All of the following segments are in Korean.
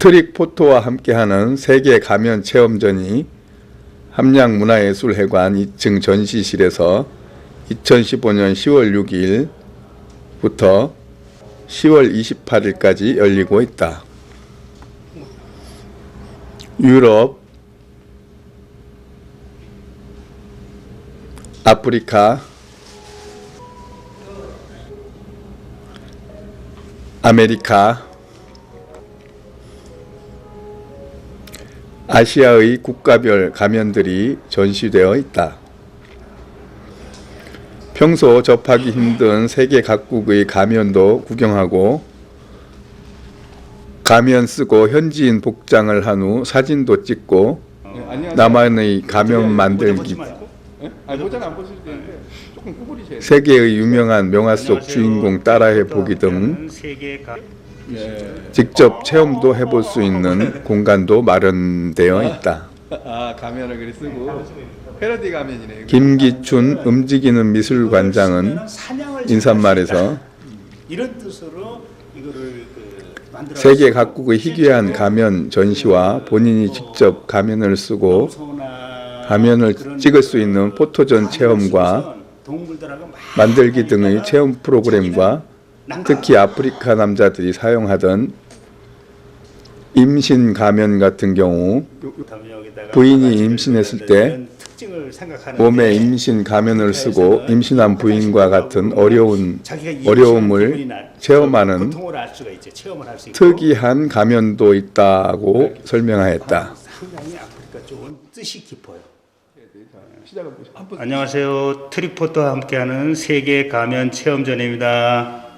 트릭 포토와 함께하는 세계 가면 체험전이 함양문화예술회관 2층 전시실에서 2015년 10월 6일부터 10월 28일까지 열리고 있다. 유럽, 아프리카, 아메리카, 아시아의 국가별 가면들이 전시되어 있다. 평소 접하기 힘든 세계 각국의 가면도 구경하고 가면 쓰고 현지인 복장을 한 후 사진도 찍고 나만의 가면 만들기 돼요. 세계의 유명한 명화 속 주인공 따라해 보기 등 예. 직접 체험도 해볼 수 있는 공간도 마련되어 있다. 아 가면을 그리 쓰고 패러디 가면이네. 김기춘 움직이는 미술관장은 인사말에서 잘하셨다. 이런 뜻으로 이거를 그 세계 각국의 희귀한 가면 전시와 본인이 직접 가면을 쓰고 가면을 찍을 수 있는 포토전 체험과 만들기 등의 체험 프로그램과 특히 아프리카 남자들이 사용하던 임신 가면 같은 경우 부인이 임신했을 때 몸에 임신 가면을 쓰고 임신한 부인과 같은 어려운 어려움을 체험하는 특이한 가면도 있다고 설명하였다. 안녕하세요. 트리포터와 함께하는 세계 가면 체험전입니다.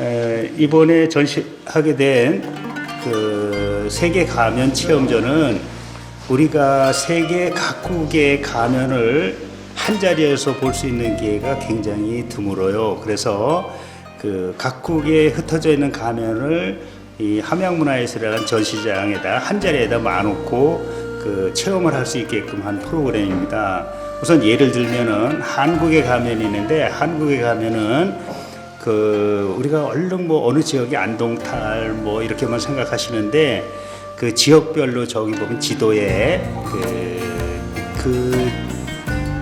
에, 이번에 전시하게 된 그 세계 가면 체험전은 우리가 세계 각국의 가면을 한 자리에서 볼 수 있는 기회가 굉장히 드물어요. 그래서 그 각국에 흩어져 있는 가면을 이 함양문화예술이라는 전시장에다 한 자리에다 놔놓고 그 체험을 할 수 있게끔 한 프로그램입니다. 우선 예를 들면은 한국에 가면이 있는데 한국에 가면은 그 우리가 얼른 뭐 어느 지역이 안동탈 뭐 이렇게만 생각하시는데 그 지역별로 저기 보면 지도에 그, 그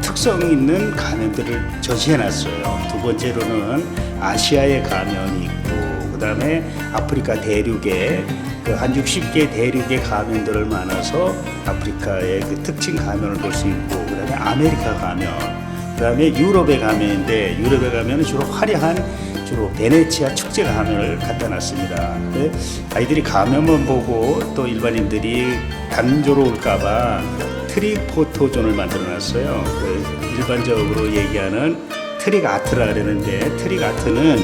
특성 있는 가면들을 전시해 놨어요. 두 번째로는 아시아의 가면이 있고 그다음에 아프리카 대륙에 그한 60개 대륙의 가면들을 많아서 아프리카의 그 특징 가면을 볼 수 있고 그다음에 아메리카 가면 그다음에 유럽의 가면인데 유럽의 가면은 주로 화려한 주로 베네치아 축제 가면을 갖다 놨습니다. 근데 아이들이 가면만 보고 또 일반인들이 단조로울까봐 트릭 포토존을 만들어 놨어요. 그 일반적으로 얘기하는 트릭 아트라 그러는데 트릭 아트는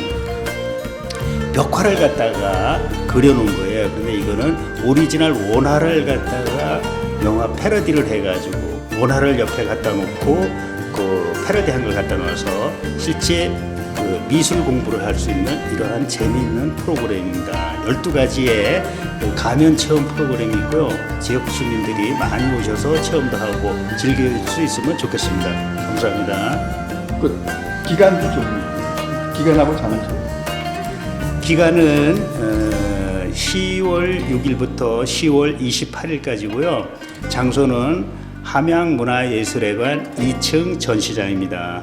벽화를 갖다가 그려놓은 거예요. 근데 이거는 오리지널 원화를 갖다가 영화 패러디를 해가지고 원화를 옆에 갖다 놓고 그 패러디한 걸 갖다 놓아서 실제 그 미술 공부를 할 수 있는 이러한 재미있는 프로그램입니다. 12가지의 그 가면 체험 프로그램이 있고요. 지역 주민들이 많이 오셔서 체험도 하고 즐길 수 있으면 좋겠습니다. 감사합니다. 그 기간도 좀 기간하고 장소. 기간은 어, 10월 6일부터 10월 28일까지고요. 장소는 함양문화예술회관 2층 전시장입니다.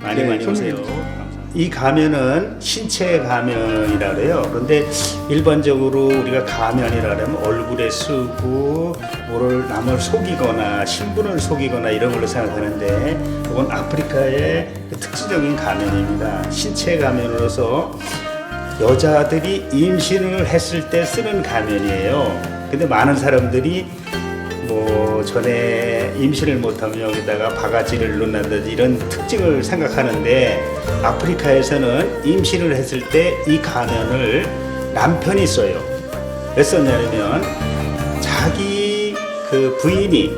많이 네, 많이. 오세요. 이 가면은 신체 가면이라 그래요. 그런데 일반적으로 우리가 가면이라 그러면 얼굴에 쓰고 뭐를 남을 속이거나 신분을 속이거나 이런 걸로 생각하는데 이건 아프리카의 그 특징적인 가면입니다. 신체 가면으로서 여자들이 임신을 했을 때 쓰는 가면이에요. 근데 많은 사람들이 뭐 전에 임신을 못하면 여기다가 바가지를 넣는다든지 이런 특징을 생각하는데 아프리카에서는 임신을 했을 때 이 가면을 남편이 써요. 왜 썼냐면 자기 그 부인이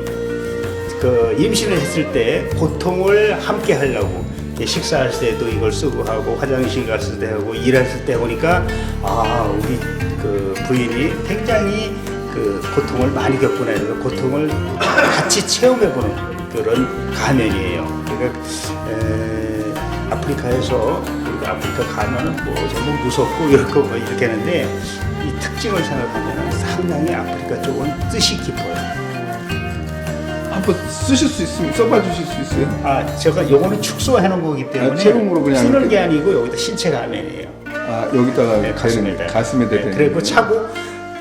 그 임신을 했을 때 고통을 함께 하려고 식사할 때도 이걸 쓰고 하고 화장실 갔을 때 하고 일했을 때 보니까 아 우리 그 부인이 굉장히 그 고통을 많이 겪구나 이래서 고통을 같이 체험해보는 그런 가면이에요. 그러니까 에, 아프리카에서 우리가 아프리카 가면은 뭐 정말 무섭고 이렇고 뭐 이렇게 하는데 이 특징을 생각하면 상당히 아프리카 쪽은 뜻이 깊어요. 한번 쓰실 수 있으면 써봐 주실 수 있어요? 아, 제가 요거는 축소해 놓은 거기 때문에 아, 채용으로 그냥 쓰는 게 아니고 여기다 신체 가면이에요. 아 여기다가 네, 가슴에 가슴에 대는 그리고 차고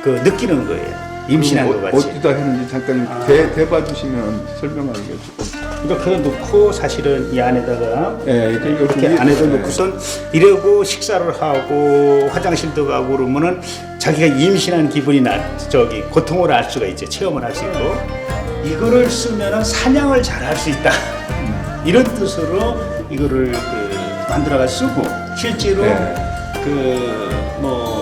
그 느끼는 거예요. 임신한 것 어, 같이. 어디다 했는지 잠깐 아. 대, 대봐 주시면 설명하기가 좀. 그러니까 그거 넣고 사실은 이 안에다가 예, 이렇게 이렇게 위에- 안에다 예. 놓고선 이러고 식사를 하고 화장실도 가고 그러면은 자기가 임신한 기분이 나 저기 고통을 알 수가 있죠 체험을 할 수 있고 이거를 쓰면은 사냥을 잘 할 수 있다 이런 뜻으로 이거를 그 만들어가 쓰고 실제로 네. 그 뭐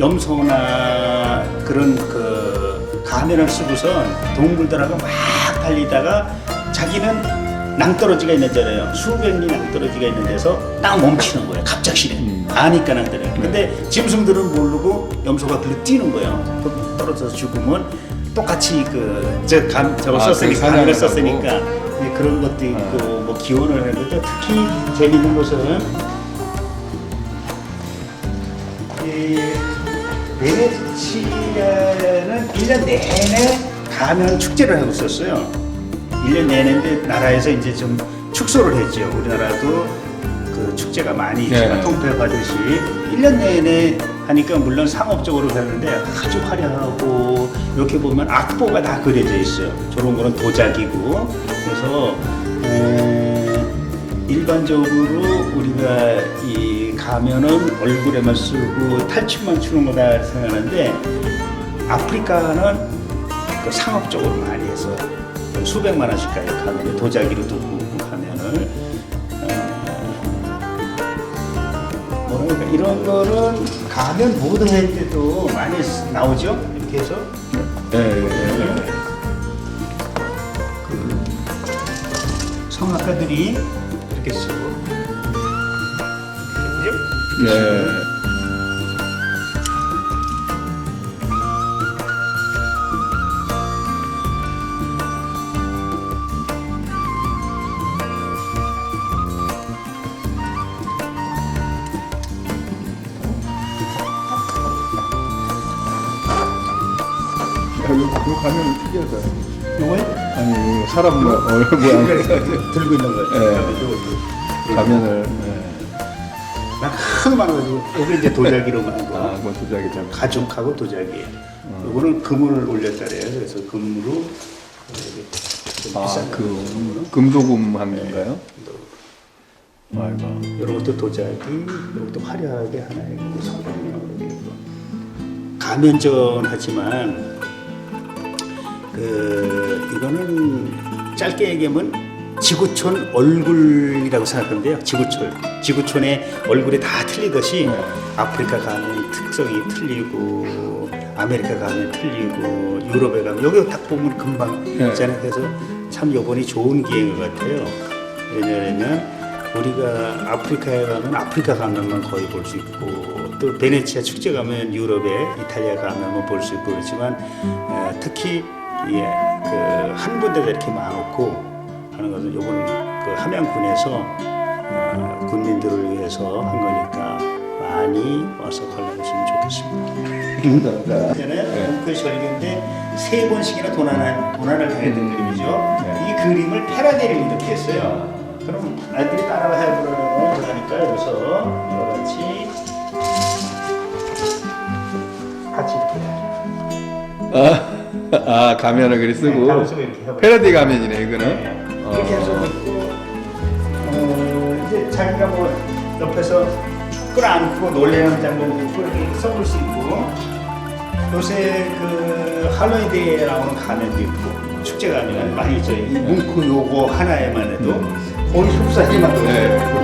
염소나 그런 그 가면을 쓰고선 동물들하고 막 달리다가 자기는 낭떠러지가 있는 데잖아요. 수백 리 낭떠러지가 있는 데서 딱 멈추는 거예요. 갑작스레. 아니까 낭떠러지. 근데 짐승들은 모르고 염소가 글로 뛰는 거예요. 그럼 떨어져서 죽으면 똑같이 그저감 저거 아, 그 썼으니까 사냥을 감을. 썼으니까 네, 그런 것도 있고 뭐 기원을 하는 거죠. 특히 재밌는 것은 이 베네치아는 1년 내내 가면 축제를 하고 있었어요. 1년 내내인데 나라에서 이제 좀 축소를 했죠. 우리나라도 그 축제가 많이 있지만 네. 통폐하듯이 1년 내내 하니까 물론 상업적으로 하는데 아주 화려하고 이렇게 보면 악보가 다 그려져 있어요. 저런 거는 도자기고 그래서 에, 일반적으로 우리가 이 가면은 얼굴에만 쓰고 탈춤만 추는 거다 생각하는데 아프리카는 그 상업적으로 많이 해서 수백만 원씩까지 가면 도자기로 두고 가면을 어, 뭐랄까 이런 거는 가면 모델 때도 많이 쓰- 나오죠 이렇게 해서 예, 예, 예. 성악가들이 이렇게 쓰고? 예. 이거 가면 특이하다. 요거요? 아니, 사람 뭐, 얼굴 모양. 들고 있는 거예요. 예. 가면을. 하도 많아가지고 여기 이제 도자기로 만든 거. 아, 뭐 도자기 잡. 가죽하고 도자기. 요거는 금을 올렸다래요. 그래서 금으로 좀 아, 비싼 그 금도금 한 건가요? 아이고. 이런 것도 도자기, 이런 것도 화려하게 하나 있고 성공이라고 있고 가면전 하지만 그 이거는 짧게 얘기하면 지구촌 얼굴이라고 생각하는데요. 지구촌, 지구촌의 얼굴이 다 틀리듯이 네. 아프리카 가면 특성이 틀리고 아메리카 가면 틀리고 유럽에 가면 여기 딱 보면 금방 네. 있잖아요. 그래서 참 요번이 좋은 기회인 것 같아요. 왜냐하면 우리가 아프리카에 가면 아프리카 가면만 거의 볼 수 있고 또 베네치아 축제 가면 유럽에 이탈리아 가면만 볼 수 있고 그렇지만 어, 특히 예, 그한 군데가 이렇게 많고 하는 것은 요번 그 함양군에서 어, 군민들을 위해서 한 거니까 많이 와서 관람하시면 좋겠습니다. 감사합니다. 있잖아요. 그 절개인데 세 번씩이나 도난을 도난을 당했던 그림이죠. 네. 이 그림을 페라데를 이렇게 했어요. 그럼 아이들이 따라 해 보려고 하니까 여기서 여러 같이 같이 이렇게. 아, 아 가면을 그리 네, 쓰고 가로 쓰고 이렇게 해봐요. 패러디 가면이네 이거는. 네. 어. 이렇게 해서 있고 어, 이제 자기가 뭐 옆에서 끌어안고 놀래는 장면도 있고 이렇게 써볼 수 있고 요새 그 할로윈 데이에 나오는 가면도 있고 축제 가면 많이 있죠. 이 뭉크 요거 하나에만 해도 거의 흡사지만 네.